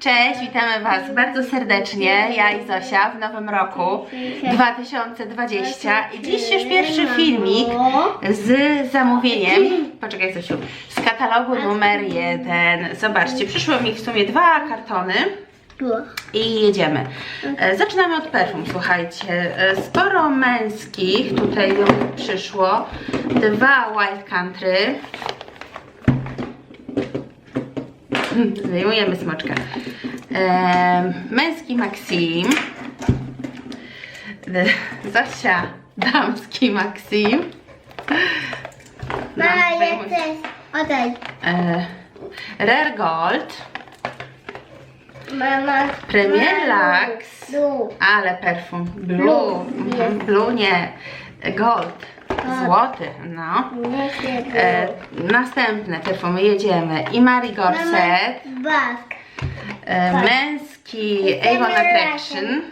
Cześć, witamy Was bardzo serdecznie, ja i Zosia w nowym roku 2020 i dziś już pierwszy filmik z zamówieniem, poczekaj Zosiu, z katalogu numer jeden. Zobaczcie, przyszło mi w sumie dwa kartony i jedziemy. E, Zaczynamy od perfum, słuchajcie. E, Sporo męskich tutaj przyszło. Dwa Wild Country. Zdejmujemy smoczkę. E, męski Maxim. Zosia, damski Maxim. Mama. Oddaj. E, Rare Gold. Mama. Premier Lux. Ale perfum. Blue. Blue. Blue nie. Gold. Złoty, no. E, następne perfumy jedziemy. I Marie Gorset. Bask. E, męski Avon Attraction.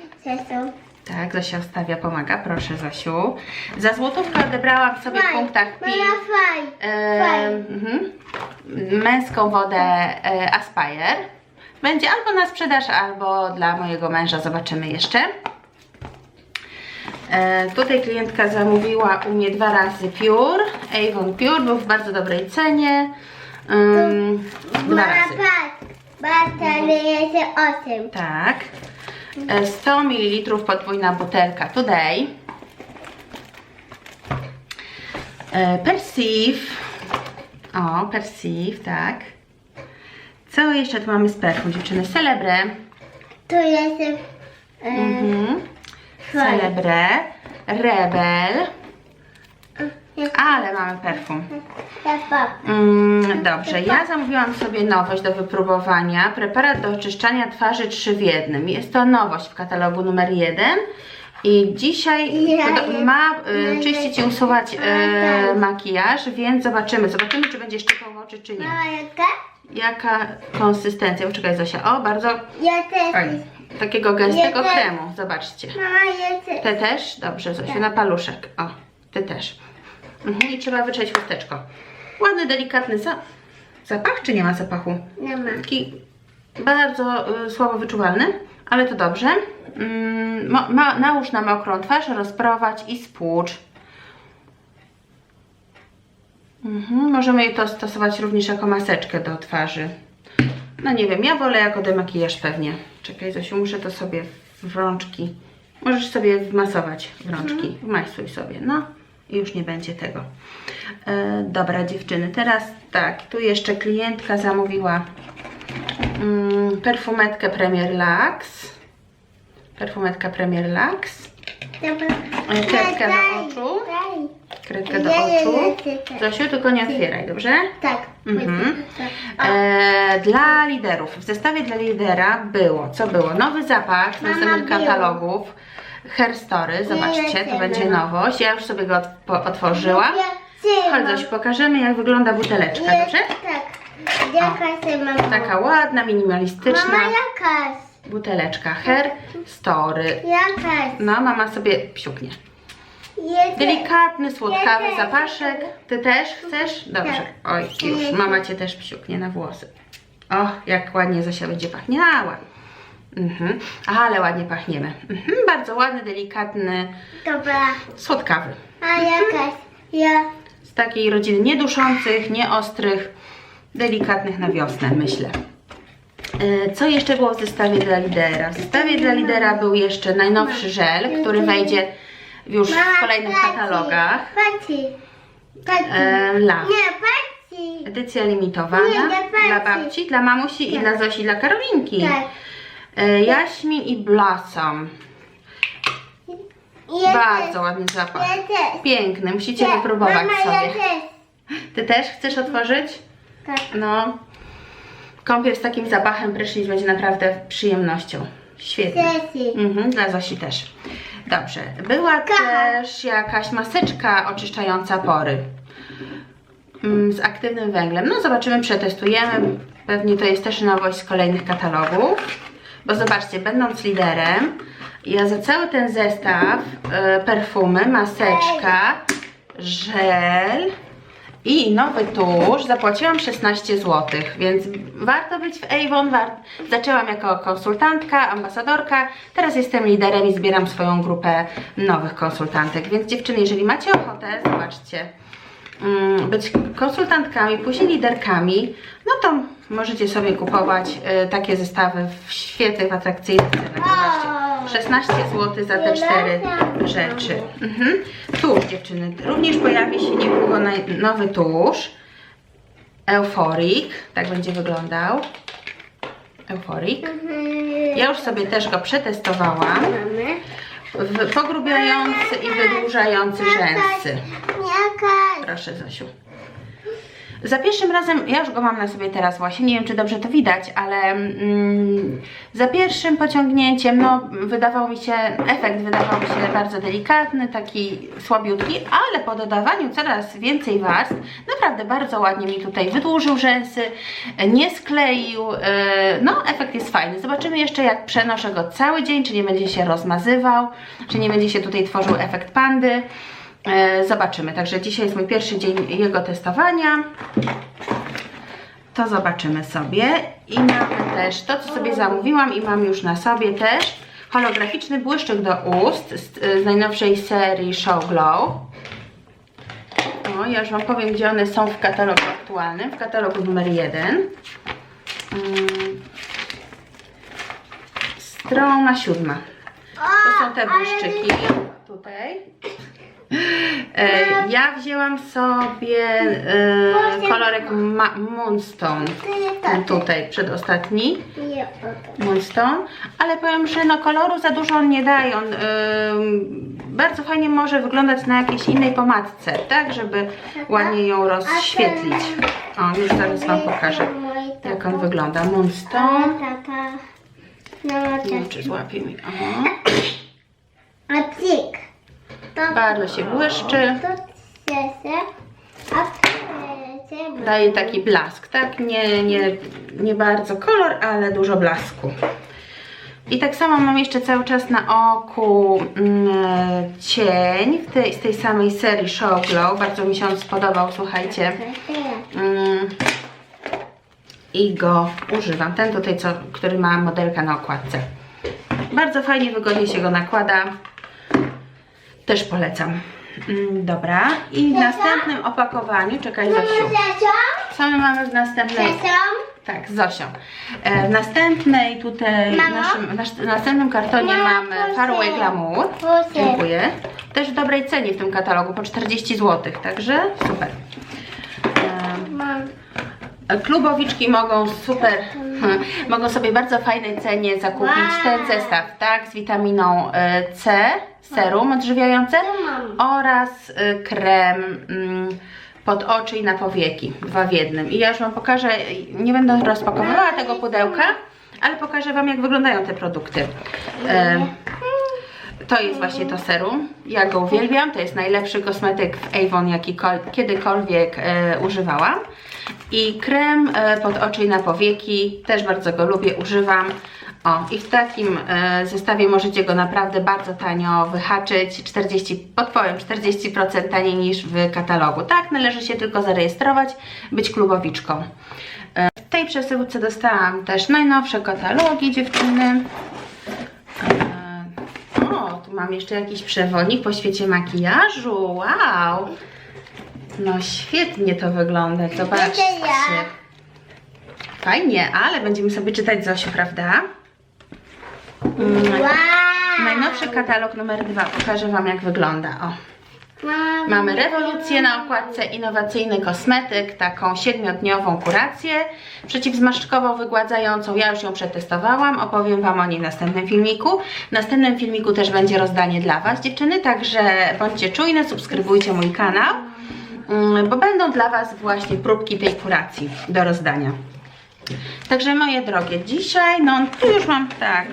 Tak, Zosia wstawia, pomaga. Proszę Zosiu. Za złotówkę odebrałam sobie w punktach faj. E, Faj. mhm. Męską wodę e, Aspire. Będzie albo na sprzedaż, albo dla mojego męża. Zobaczymy jeszcze. E, tutaj klientka zamówiła u mnie dwa razy Pure. Avon Pure był w bardzo dobrej cenie. Ym, dwa razy. jest osiem. Tak. E, 100 ml podwójna butelka Today. E, Perceive. O, Perceive, tak. Co jeszcze tu mamy z perfum, dziewczyny? Celebre. Tu jestem. E, Mhm. Celebre. Rebel. Ale mamy perfum. Mm, dobrze, ja zamówiłam sobie nowość do wypróbowania. Preparat do oczyszczania twarzy 3 w jednym. Jest to nowość w katalogu numer 1. I dzisiaj to ma y, czyścić i usuwać y, tak. makijaż, więc zobaczymy. Zobaczymy, czy będzie szczepał w oczy, czy nie. Jaka konsystencja? Poczekaj Zosia. O, bardzo Ja też. Takiego gęstego Nie, tak. kremu. Zobaczcie. Mama, jesteś. Te też? Dobrze, Zosiu, na paluszek. O, ty też. Mhm, I trzeba wyczeć chusteczko. Ładny, delikatny za zapach, czy nie ma zapachu? Nie ma. Taki bardzo y, słabo wyczuwalny, ale to dobrze. Mm, mo, ma, nałóż na mokrą twarz, rozprowadź i spłucz. Mhm, możemy to stosować również jako maseczkę do twarzy. No nie wiem, ja wolę jako demakijaż pewnie. Czekaj Zosiu, muszę to sobie w rączki. Możesz sobie wmasować w rączki. Wmajsuj sobie, no. I już nie będzie tego. E, dobra dziewczyny, teraz tak, tu jeszcze klientka zamówiła mm, perfumetkę Premier Lux. Perfumetka Premier Lux. Kredkę do oczu. Kredkę do oczu. Zosiu, tylko nie otwieraj, dobrze? Tak. Mhm. E, dla liderów. W zestawie dla lidera było, co było? Nowy zapach z następnych katalogów. Hair Story, zobaczcie, to będzie nowość. Ja już sobie go otworzyłam. Chodź Zosiu, pokażemy jak wygląda buteleczka, dobrze? Tak. Jaka mama? Taka ładna, minimalistyczna Mama jakaś. Buteleczka. Hair Story. Jakaś. No, mama sobie psiuknie. Delikatny, słodkawy zapaszek. Ty też chcesz? Dobrze. Oj, już. Mama cię też psiuknie na włosy. O, jak ładnie Zosia będzie pachniała. Mhm. Ale ładnie pachniemy. Mhm. Bardzo ładny, delikatny, Dobra. słodkawy. A jakaś. Ja. Z takiej rodziny nieduszących, nieostrych, delikatnych na wiosnę, myślę. E, Co jeszcze było w zestawie dla lidera? W zestawie dla lidera był jeszcze najnowszy żel, który wejdzie już w kolejnych katalogach. E, La. Edycja limitowana dla babci. dla mamusi i Tak. dla Zosi, dla Karolinki. Tak. E, Jaśmin i Blossom. Bardzo ładny zapach. Piękny, musicie Nie, wypróbować sobie. Ty też chcesz otworzyć? Tak. No. Kąpiel z takim zapachem prysznic będzie naprawdę przyjemnością. Świetnie. Mhm, dla Zosi też. Dobrze. Była też jakaś maseczka oczyszczająca pory. Mm, Z aktywnym węglem. No zobaczymy, przetestujemy. Pewnie to jest też nowość z kolejnych katalogów. Bo zobaczcie, będąc liderem, ja za cały ten zestaw e, perfumy, maseczka, żel I nowy tusz zapłaciłam 16 zł, więc warto być w Avon. War... Zaczęłam jako konsultantka, ambasadorka, teraz jestem liderem i zbieram swoją grupę nowych konsultantek. Więc dziewczyny, jeżeli macie ochotę, zobaczcie, mm, być konsultantkami, później liderkami, no to możecie sobie kupować y, takie zestawy w świetnych, atrakcyjnych cenach. Zobaczcie, 16 zł za te cztery rzeczy. Mhm. Tusz dziewczyny, również pojawi się niedługo nowy tusz. Euforik, tak będzie wyglądał. Euforik. Ja już sobie też go przetestowałam. W- Pogrubiający i wydłużający rzęsy. Proszę Zosiu. Za pierwszym razem, ja już go mam na sobie teraz właśnie, nie wiem czy dobrze to widać, ale mm, za pierwszym pociągnięciem, no wydawał mi się, efekt wydawał mi się bardzo delikatny, taki słabiutki, ale po dodawaniu coraz więcej warstw, naprawdę bardzo ładnie mi tutaj wydłużył rzęsy, nie skleił, yy, no efekt jest fajny. Zobaczymy jeszcze jak przenoszę go cały dzień, czy nie będzie się rozmazywał, czy nie będzie się tutaj tworzył efekt pandy. E, Zobaczymy. Także dzisiaj jest mój pierwszy dzień jego testowania. To zobaczymy sobie. I mamy też to, co sobie zamówiłam i mam już na sobie też holograficzny błyszczyk do ust z, z najnowszej serii Show Glow. O, ja już Wam powiem, gdzie one są w katalogu aktualnym, w katalogu numer 1. Mm. Strona siódma. To są te błyszczyki. Tutaj. E, ja wzięłam sobie e, kolorek Ma- Moonstone. Ten tutaj, przedostatni. Moonstone. Ale powiem, że no koloru za dużo on nie daje. On ym, bardzo fajnie może wyglądać na jakiejś innej pomadce, tak? Żeby ładnie ją rozświetlić. O, już zaraz Wam pokażę, jak on wygląda. Moonstone. No, Nie wiem, czy złapie mi. Aha. A cyk. Bardzo się błyszczy. Daje taki blask, tak? Nie, nie, nie bardzo kolor, ale dużo blasku. I tak samo mam jeszcze cały czas na oku mm, cień tej, z tej samej serii Show Glow. Bardzo mi się on spodobał, słuchajcie. Mm, I go używam. Ten tutaj, co, który ma modelka na okładce. Bardzo fajnie, wygodnie się go nakłada. Też polecam. Mm, dobra. I w następnym opakowaniu, czekaj Zosiu. Co my mamy w następnej? Tak, z Zosią. E, w następnej tutaj, Mamo? naszym, w nasz, w następnym kartonie Mamo, mamy proszę. Faraway Glamour. Proszę. Dziękuję. Też w dobrej cenie w tym katalogu, po 40 zł, także super. E. Klubowiczki mogą super, mogą sobie bardzo fajnej cenie zakupić ten zestaw, tak, z witaminą e, C, serum odżywiające oraz e, krem mm, pod oczy i na powieki, dwa w jednym. I ja już Wam pokażę, nie będę rozpakowywała tego pudełka, ale pokażę Wam jak wyglądają te produkty. To jest właśnie to serum. Ja go uwielbiam. To jest najlepszy kosmetyk w Avon, jaki kol- kiedykolwiek e, używałam. I krem e, pod oczy i na powieki. Też bardzo go lubię, używam. O, i w takim e, zestawie możecie go naprawdę bardzo tanio wyhaczyć. 40, podpowiem, 40% taniej niż w katalogu. Tak, należy się tylko zarejestrować, być klubowiczką. E, w tej przesyłce dostałam też najnowsze katalogi dziewczyny. Mam jeszcze jakiś przewodnik po świecie makijażu. Wow! No świetnie to wygląda, zobaczcie. Fajnie, ale będziemy sobie czytać Zosiu, prawda? Mm, Wow. Najnowszy katalog numer dwa. Pokażę Wam jak wygląda. O. Mam. Mamy rewolucję na okładce, innowacyjny kosmetyk, taką siedmiodniową kurację przeciwzmarszczkowo-wygładzającą. Ja już ją przetestowałam, opowiem Wam o niej w następnym filmiku. W następnym filmiku też będzie rozdanie dla Was, dziewczyny, także bądźcie czujne, subskrybujcie mój kanał, mm, bo będą dla Was właśnie próbki tej kuracji do rozdania. Także moje drogie, dzisiaj, no tu już mam tak,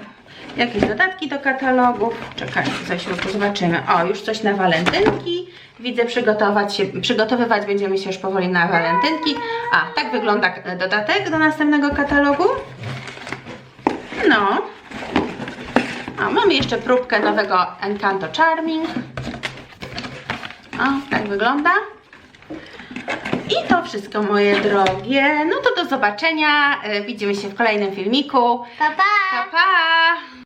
jakieś dodatki do katalogów. Czekajcie, coś tu zobaczymy. O, już coś na walentynki. Widzę przygotować się, przygotowywać będziemy się już powoli na walentynki. A, tak wygląda dodatek do następnego katalogu. No. A, mamy jeszcze próbkę nowego Encanto Charming. O, tak wygląda. I to wszystko moje drogie. No to do zobaczenia. E, Widzimy się w kolejnym filmiku. Pa, pa. Pa, pa!